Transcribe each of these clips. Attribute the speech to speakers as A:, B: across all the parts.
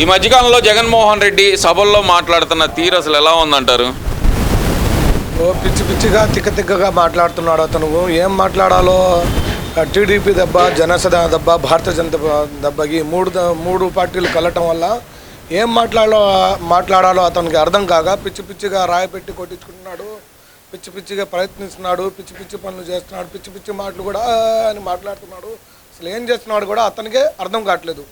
A: ఈ మధ్యకాలంలో జగన్మోహన్ రెడ్డి సభల్లో మాట్లాడుతున్న తీరు అసలు ఎలా ఉందంటారు?
B: ఓ పిచ్చి పిచ్చిగా తిక్క తిక్కగా మాట్లాడుతున్నాడు అతను. ఏం మాట్లాడాలో? టీడీపీ దెబ్బ జనసేన దెబ్బ భారతీయ జనతా దెబ్బకి మూడు మూడు పార్టీలు కలటం వల్ల ఏం మాట్లాడాలో మాట్లాడాలో అతనికి అర్థం కాగా పిచ్చి పిచ్చిగా రాయి పెట్టి కొట్టించుకుంటున్నాడు. పిచ్చి పిచ్చిగా ప్రయత్నిస్తున్నాడు. పిచ్చి పిచ్చి పనులు చేస్తున్నాడు. పిచ్చి పిచ్చి మాటలు కూడా అని మాట్లాడుతున్నాడు. అసలు ఏం చేస్తున్నాడు కూడా అతనికే అర్థం కావట్లేదు.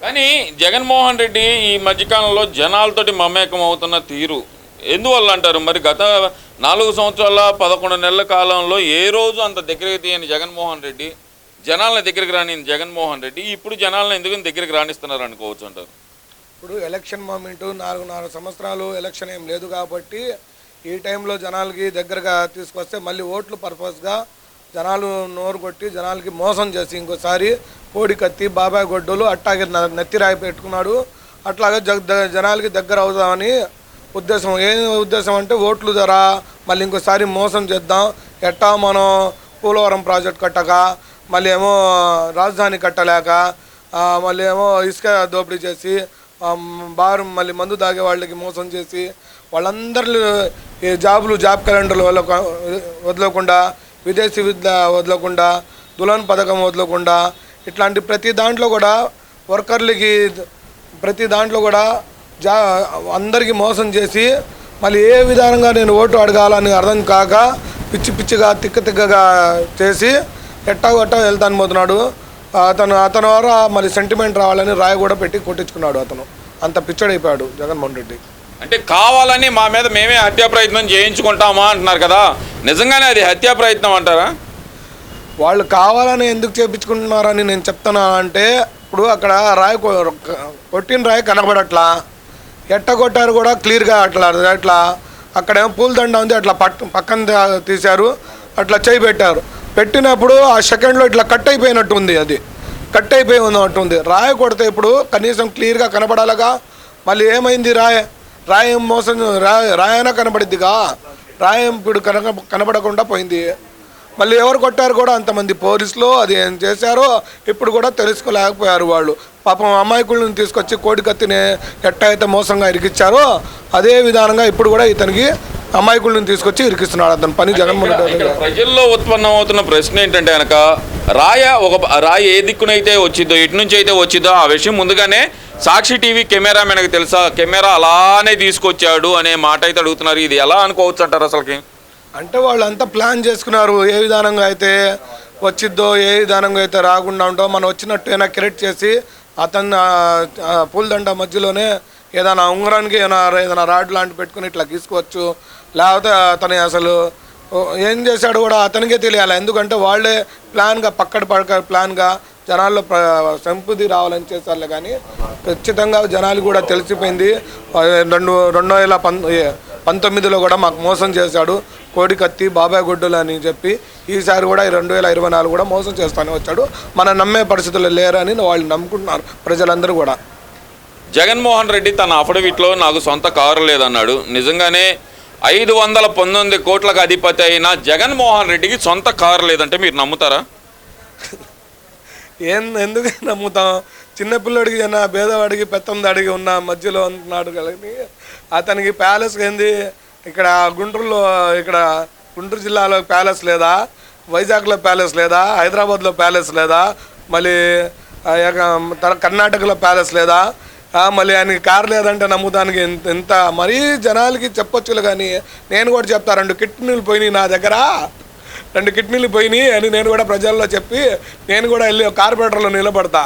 A: కానీ జగన్మోహన్ రెడ్డి ఈ మధ్యకాలంలో జనాలతోటి మమేకం అవుతున్న తీరు. ఎందువల్ల అంటారు? మరి గత నాలుగు సంవత్సరాల పదకొండు నెలల కాలంలో ఏ రోజు అంత దగ్గరికి తీయని జగన్మోహన్ రెడ్డి జనాలను దగ్గరికి రాని జగన్మోహన్ రెడ్డి ఇప్పుడు జనాలను ఎందుకు దగ్గరికి రాణిస్తున్నారు అనుకోవచ్చు అంటారు?
B: ఇప్పుడు ఎలక్షన్ మూమెంట్ నాలుగు నాలుగు సంవత్సరాలు ఎలక్షన్ ఏం లేదు కాబట్టి ఈ టైంలో జనాలకి దగ్గరగా తీసుకొస్తే మళ్ళీ ఓట్లు పర్పస్గా జనాలు నోరు కొట్టి జనాలకి మోసం చేసి ఇంకోసారి కోడి కత్తి బాబాయ్ గొడ్డలు అట్టాగే నెత్తిరాయి పెట్టుకున్నాడు. అట్లాగే జగ జనాలకి దగ్గర అవుదామని ఉద్దేశం. ఏం ఉద్దేశం అంటే ఓట్లు ధర మళ్ళీ ఇంకోసారి మోసం చేద్దాం. ఎట్టా మనం పోలవరం ప్రాజెక్ట్ కట్టక మళ్ళీ ఏమో రాజధాని కట్టలేక మళ్ళీ ఏమో ఇసుక దోపిడీ చేసి బారు మళ్ళీ మందు తాగే వాళ్ళకి మోసం చేసి వాళ్ళందరి ఈ జాబులు జాబ్ క్యాలెండర్లు వదలక- వదలకుండా విదేశీ విద్య వదలకుండా దులాన్ పథకం వదలకుండా ఇట్లాంటి ప్రతి దాంట్లో కూడా వర్కర్లకి ప్రతి దాంట్లో కూడా జా అందరికీ మోసం చేసి మళ్ళీ ఏ విధానంగా నేను ఓటు అడగాలని అర్థం కాక పిచ్చి పిచ్చిగా తిక్క తిక్కగా చేసి ఎట్టా కొట్టా వెళ్తాను పోతున్నాడు. అతను అతని ద్వారా మళ్ళీ సెంటిమెంట్ రావాలని రాయి కూడా పెట్టి కొట్టించుకున్నాడు అతను. అంత పిచ్చడైపోయాడు జగన్మోహన్ రెడ్డి.
A: అంటే కావాలని మా మీద మేమే హత్యా ప్రయత్నం చేయించుకుంటామా అంటున్నారు కదా? నిజంగానే అది హత్యా ప్రయత్నం అంటారా?
B: వాళ్ళు కావాలని ఎందుకు చేపించుకుంటున్నారని నేను చెప్తున్నా అంటే ఇప్పుడు అక్కడ రాయి కొట్టిన రాయి కనబడట్లా. ఎట్ట కొట్టారు కూడా క్లియర్గా అట్లా అట్లా అక్కడేమో పూలదండ ఉంది అట్లా పట్ పక్కన తీశారు అట్లా చేయి పెట్టారు. పెట్టినప్పుడు ఆ సెకండ్లో ఇట్లా కట్ అయిపోయినట్టు ఉంది అది. కట్ అయిపోయి ఉన్నట్టు ఉంది. రాయి కొడితే ఇప్పుడు కనీసం క్లియర్గా కనబడాలగా. మళ్ళీ ఏమైంది రాయి? రాయి మోసం రాయి రాయన కనబడిద్దిగా? రాయి ఇప్పుడు కనక కనబడకుండా పోయింది. మళ్ళీ ఎవరు కొట్టారు కూడా అంతమంది పోలీసులు అది ఏం చేశారో ఇప్పుడు కూడా తెలుసుకోలేకపోయారు వాళ్ళు. పాపం అమాయకులను తీసుకొచ్చి కోడి కత్తిని ఎట్ట అయితే మోసంగా ఇరికిచ్చారో అదే విధానంగా ఇప్పుడు కూడా ఇతనికి అమాయకులను తీసుకొచ్చి ఇరికిస్తున్నాడు అతని. పని జగన్మోహన్ రెడ్డి
A: ప్రజల్లో ఉత్పన్నం అవుతున్న ప్రశ్న ఏంటంటే కనుక రాయ ఒక రాయి ఏ దిక్కునైతే వచ్చిందో ఎటు నుంచి అయితే వచ్చిందో ఆ విషయం ముందుగానే సాక్షి టీవీ కెమెరా మనకు తెలుసా? కెమెరా అలానే తీసుకొచ్చాడు అనే మాట అయితే అడుగుతున్నారు. ఇది ఎలా అనుకోవచ్చు అంటారు అసలుకి?
B: అంటే వాళ్ళంతా ప్లాన్ చేసుకున్నారు. ఏ విధానంగా అయితే వచ్చిద్దో ఏ విధానంగా అయితే రాకుండా ఉంటో మనం వచ్చినట్టు ఏమైనా క్రియేట్ చేసి అతను పూలదండ మధ్యలోనే ఏదైనా ఉంగరానికి ఏదైనా ఏదైనా రాడ్ లాంటి పెట్టుకుని ఇట్లా గీసుకోవచ్చు. లేకపోతే అతని అసలు ఏం చేశాడు కూడా అతనికే తెలియాలి. ఎందుకంటే వాళ్ళే ప్లాన్గా పక్కన పడక ప్లాన్గా జనాల్లో ప్ర రావాలని చేశారులే కానీ ఖచ్చితంగా జనాలు కూడా తెలిసిపోయింది. రెండు రెండు వేల పంతొమ్మిది పంతొమ్మిదిలో కూడా మాకు మోసం చేశాడు. కోడి కత్తి బాబాయ్ గొడ్డులు అని చెప్పి ఈసారి కూడా ఈ రెండు వేల ఇరవై నాలుగు కూడా మోసం చేస్తానే వచ్చాడు. మన నమ్మే పరిస్థితులు లేరని వాళ్ళు నమ్ముకుంటున్నారు ప్రజలందరూ కూడా.
A: జగన్మోహన్ రెడ్డి తన అఫిడవిట్లో నాకు సొంత కారు లేదన్నాడు. నిజంగానే ఐదు వందల పంతొమ్మిది కోట్లకు అధిపతి అయిన జగన్మోహన్ రెడ్డికి సొంత కారు లేదంటే మీరు నమ్ముతారా?
B: ఏం ఎందుకు నమ్ముతాం? చిన్నపిల్లడికి నా పేదవాడికి పెత్తందాడికి ఉన్న మధ్యలో ఉంటున్నాడు కానీ అతనికి ప్యాలెస్ ఏంది? ఇక్కడ గుంటూరులో ఇక్కడ గుంటూరు జిల్లాలో ప్యాలెస్ లేదా? వైజాగ్లో ప్యాలెస్ లేదా? హైదరాబాద్లో ప్యాలెస్ లేదా? మళ్ళీ కర్ణాటకలో ప్యాలెస్ లేదా? మళ్ళీ ఆయనకి కారు లేదంటే నమ్ముతానికి ఎంత ఎంత? మరీ జనాలకి చెప్పొచ్చులే కానీ నేను కూడా చెప్తా రెండు కిడ్నీలు పోయినాయి నా దగ్గర. రెండు కిడ్నీలు పోయినాయి అని నేను కూడా ప్రజల్లో చెప్పి నేను కూడా వెళ్ళి కార్పొరేటర్లో నిలబడతా.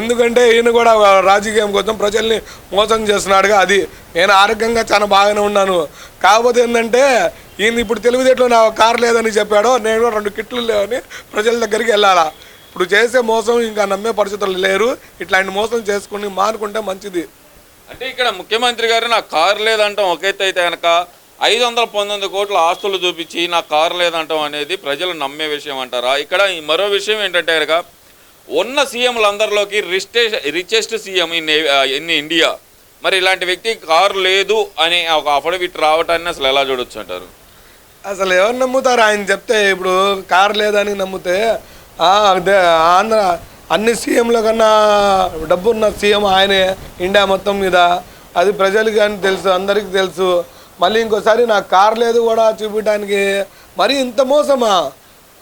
B: ఎందుకంటే ఈయన కూడా రాజకీయం కోసం ప్రజల్ని మోసం చేస్తున్నాడుగా అది. నేను ఆరోగ్యంగా చాలా బాగానే ఉన్నాను. కాకపోతే ఏంటంటే ఈయన ఇప్పుడు తెలివితేటలో నా కారు లేదని చెప్పాడో నేను కూడా రెండు కిట్లు లేవని ప్రజల దగ్గరికి వెళ్ళాలా. ఇప్పుడు చేసే మోసం ఇంకా నమ్మే పరిస్థితులు లేరు. ఇట్లాంటి మోసం చేసుకుని మానుకుంటే మంచిది.
A: అంటే ఇక్కడ ముఖ్యమంత్రి గారు నా కారు లేదంటాం ఒకైతే అయితే కనుక. ఐదు వందల పంతొమ్మిది కోట్ల ఆస్తులు చూపించి నాకు కారు లేదంటాం అనేది ప్రజలు నమ్మే విషయం అంటారా? ఇక్కడ ఈ మరో విషయం ఏంటంటే కనుక ఉన్న సీఎంలందరిలోకి రిస్టే richest CM in in India. మరి ఇలాంటి వ్యక్తికి కారు లేదు అనే ఒక అఫిడవిట్ రావటాన్ని అసలు ఎలా చూడొచ్చు అంటారు?
B: అసలు ఎవరు నమ్ముతారు? ఆయన చెప్తే ఇప్పుడు కారు లేదని నమ్మితే అదే ఆంధ్ర అన్ని సీఎంల కన్నా డబ్బున్న సీఎం ఆయనే ఇండియా మొత్తం మీద. అది ప్రజలకి కానీ తెలుసు అందరికీ తెలుసు. మళ్ళీ ఇంకోసారి నాకు కార్ లేదు కూడా చూపించడానికి. మరి ఇంత మోసమా?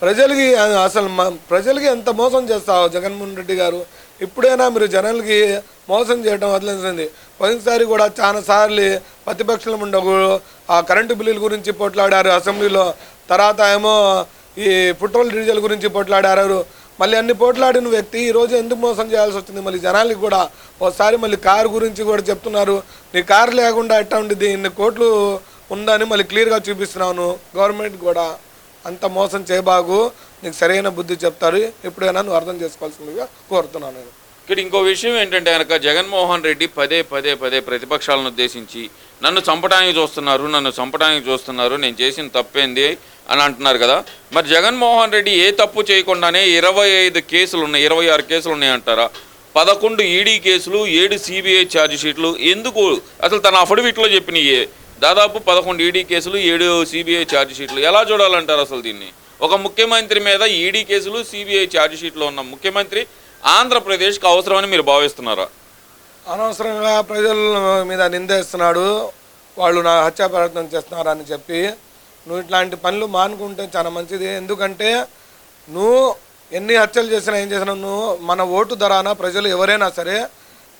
B: ప్రజలకి అసలు ప్రజలకి ఎంత మోసం చేస్తావు జగన్మోహన్ రెడ్డి గారు? ఇప్పుడైనా మీరు జనాలకి మోసం చేయడం వదిలేసింది. పోయినసారి కూడా చాలా సార్లు ప్రతిపక్షాలు ఉండవు ఆ కరెంటు బిల్లుల గురించి పోట్లాడారు అసెంబ్లీలో. తర్వాత ఏమో ఈ పెట్రోల్ డీజిల్ గురించి పోట్లాడారు. మళ్ళీ అన్ని పోట్లాడిన వ్యక్తి ఈ రోజు ఎందుకు మోసం చేయాల్సి వచ్చింది? మళ్ళీ జనాలకి కూడా ఒకసారి మళ్ళీ కారు గురించి కూడా చెప్తున్నారు. నీ కారు లేకుండా ఎట్టా ఉండేది ఇన్ని కోట్లు ఉందని మళ్ళీ క్లియర్గా చూపిస్తున్నాను. గవర్నమెంట్ కూడా అంత మోసం చేయబాగు నీకు సరైన బుద్ధి చెప్తారు. ఎప్పుడైనా నువ్వు అర్థం చేసుకోవాల్సిందిగా కోరుతున్నాను నేను.
A: ఇక్కడ ఇంకో విషయం ఏంటంటే కనుక జగన్మోహన్ రెడ్డి పదే పదే పదే ప్రతిపక్షాలను ఉద్దేశించి నన్ను చంపడానికి చూస్తున్నారు నన్ను చంపడానికి చూస్తున్నారు. నేను చేసిన తప్పేంది? అని అంటున్నారు కదా. మరి జగన్మోహన్ రెడ్డి ఏ తప్పు చేయకుండానే ఇరవై ఐదు కేసులు ఉన్నాయి ఇరవై ఆరు కేసులు ఉన్నాయి అంటారా? పదకొండు ఈడీ కేసులు ఏడు సిబిఐ ఛార్జ్ షీట్లు ఎందుకు? అసలు తన అఫిడవిట్లో చెప్పినయే. దాదాపు పదకొండు ఈడీ కేసులు ఏడు సిబిఐ ఛార్జ్ షీట్లు ఎలా చూడాలంటారు అసలు దీన్ని? ఒక ముఖ్యమంత్రి మీద ఈడీ కేసులు సిబిఐ ఛార్జ్షీట్లు ఉన్న ముఖ్యమంత్రి ఆంధ్రప్రదేశ్కి అవసరమని మీరు భావిస్తున్నారా?
B: అనవసరంగా ప్రజల మీద నిందేస్తున్నాడు. వాళ్ళు నా హత్యా ప్రయత్నం చేస్తున్నారని చెప్పి నువ్వు ఇట్లాంటి పనులు మానుకుంటే చాలా మంచిది. ఎందుకంటే నువ్వు ఎన్ని హత్యలు చేసినా ఏం చేసినా నువ్వు మన ఓటు ధరాన ప్రజలు ఎవరైనా సరే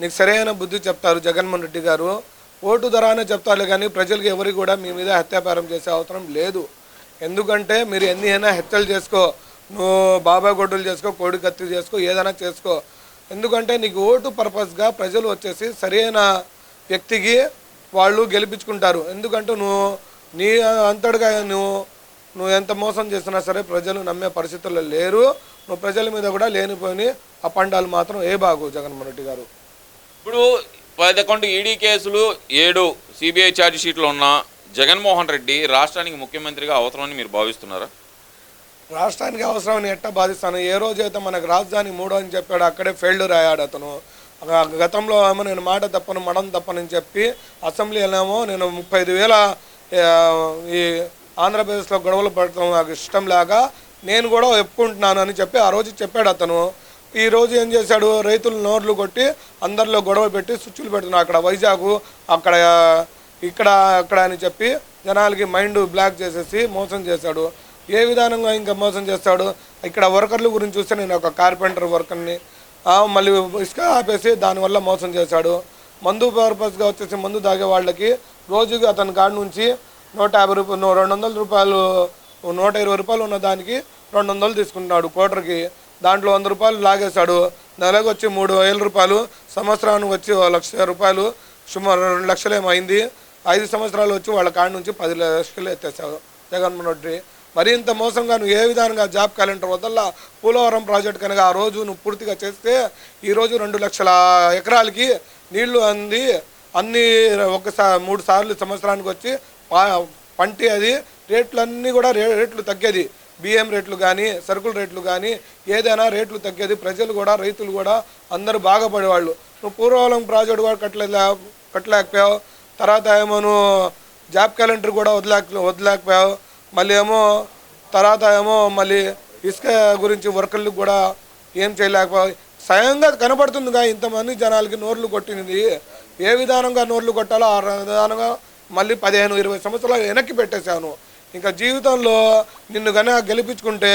B: నీకు సరైన బుద్ధి చెప్తారు జగన్మోహన్ రెడ్డి గారు. ఓటు ధరానే చెప్తారు కానీ ప్రజలకు ఎవరికి కూడా మీ మీద హత్యాపారం చేసే అవసరం లేదు. ఎందుకంటే మీరు ఎన్ని అయినా హత్యలు చేసుకో నువ్వు బాబాయ్ గొడ్డులు చేసుకో కోడి కత్తి చేసుకో ఏదైనా చేసుకో. ఎందుకంటే నీకు ఓటు పర్పస్గా ప్రజలు వచ్చేసి సరైన వ్యక్తికి వాళ్ళు గెలిపించుకుంటారు. ఎందుకంటే నువ్వు నీ అంతటిగా నువ్వు నువ్వు ఎంత మోసం చేసినా సరే ప్రజలు నమ్మే పరిస్థితుల్లో లేరు. నువ్వు ప్రజల మీద కూడా లేనిపోయి అపండాలు మాత్రం ఏ బాగు జగన్మోహన్ రెడ్డి గారు?
A: ఇప్పుడు పదకొండు ఈడీ కేసులు ఏడు సిబిఐ ఛార్జ్ షీట్లు ఉన్న జగన్మోహన్ రెడ్డి రాష్ట్రానికి ముఖ్యమంత్రిగా అవసరమని మీరు భావిస్తున్నారా?
B: రాష్ట్రానికి అవసరమని ఎట్టా బాధిస్తాను? ఏ రోజైతే మనకు రాజధాని మూడో అని చెప్పాడు అక్కడే ఫెయిల్డ్ రాయాడు అతను. గతంలో ఏమో నేను మాట తప్పను మడం తప్పనని చెప్పి అసెంబ్లీలోనేమో నేను ముప్పై ఐదు వేల ఈ ఆంధ్రప్రదేశ్లో గొడవలు పడటం నాకు ఇష్టం లేక నేను కూడా ఒప్పుకుంటున్నాను అని చెప్పి ఆ రోజు చెప్పాడు అతను. ఈ రోజు ఏం చేశాడు? రైతులు నోర్లు కొట్టి అందరిలో గొడవ పెట్టి స్విచ్లు పెడుతున్నాడు అక్కడ వైజాగ్ అక్కడ ఇక్కడ అక్కడ అని చెప్పి జనాలకి మైండ్ బ్లాక్ చేసేసి మోసం చేశాడు. ఏ విధానంగా ఇంకా మోసం చేస్తాడు? ఇక్కడ వర్కర్ల గురించి చూస్తే నేను ఒక కార్పెంటర్ వర్కర్ని. మళ్ళీ ఇసుక ఆపేసి దానివల్ల మోసం చేశాడు. మందు పర్పస్గా వచ్చేసి మందు తాగే వాళ్ళకి రోజుకి అతని కాడ నుంచి నూట యాభై రూపాయలు రెండు వందల రూపాయలు నూట ఇరవై రూపాయలు ఉన్న దానికి రెండు వందలు తీసుకుంటున్నాడు కోటర్కి. దాంట్లో వంద రూపాయలు లాగేశాడు. నెలకు వచ్చి మూడు వేల రూపాయలు సంవత్సరానికి వచ్చి లక్ష రూపాయలు సుమారు రెండు లక్షలేమో అయింది. ఐదు సంవత్సరాలు వచ్చి వాళ్ళ కాడ నుంచి పది లక్షలు ఎత్తేసాడు జగన్మోహన్ రెడ్డి. మరి ఇంత మోసంగా నువ్వు ఏ విధానంగా జాబ్ క్యాలెండర్ వదల్లా పోలవరం ప్రాజెక్ట్ కనుక ఆ రోజు నువ్వు పూర్తిగా చేస్తే ఈరోజు రెండు లక్షల ఎకరాలకి నీళ్ళు అంది. అన్ని ఒకసారి మూడు సార్లు సంవత్సరానికి వచ్చి పంటి అది రేట్లన్నీ కూడా రే- రేట్లు తగ్గేది. బియ్యం రేట్లు కానీ సరుకుల రేట్లు కానీ ఏదైనా రేట్లు తగ్గేది. ప్రజలు కూడా రైతులు కూడా అందరూ బాగుపడేవాళ్ళు. నువ్వు పూర్వకాలం ప్రాజెక్ట్ కూడా కట్టలే కట్టలేకపోయావు. తర్వాత ఏమో నువ్వు జాబ్ క్యాలెండర్ కూడా వదలేక వదలేకపోయావు. మళ్ళీ ఏమో తర్వాత ఏమో మళ్ళీ ఇసుక గురించి వర్కర్లకు కూడా ఏం చేయలేకపోయావు. స్వయంగా కనబడుతుందిగా ఇంతమంది జనాలకి నోర్లు కొట్టినది. ఏ విధానంగా నోర్లు కొట్టాలో ఆ విధానంగా మళ్ళీ పదిహేను ఇరవై సంవత్సరాలు వెనక్కి పెట్టేశాను. ఇంకా జీవితంలో నిన్ను కనుక గెలిపించుకుంటే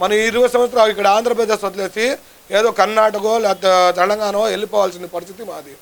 B: మనం ఇరవై సంవత్సరాలు ఇక్కడ ఆంధ్రప్రదేశ్ వదిలేసి ఏదో కర్ణాటకో లేకపోతే తెలంగాణ వెళ్ళిపోవాల్సిన పరిస్థితి మాది.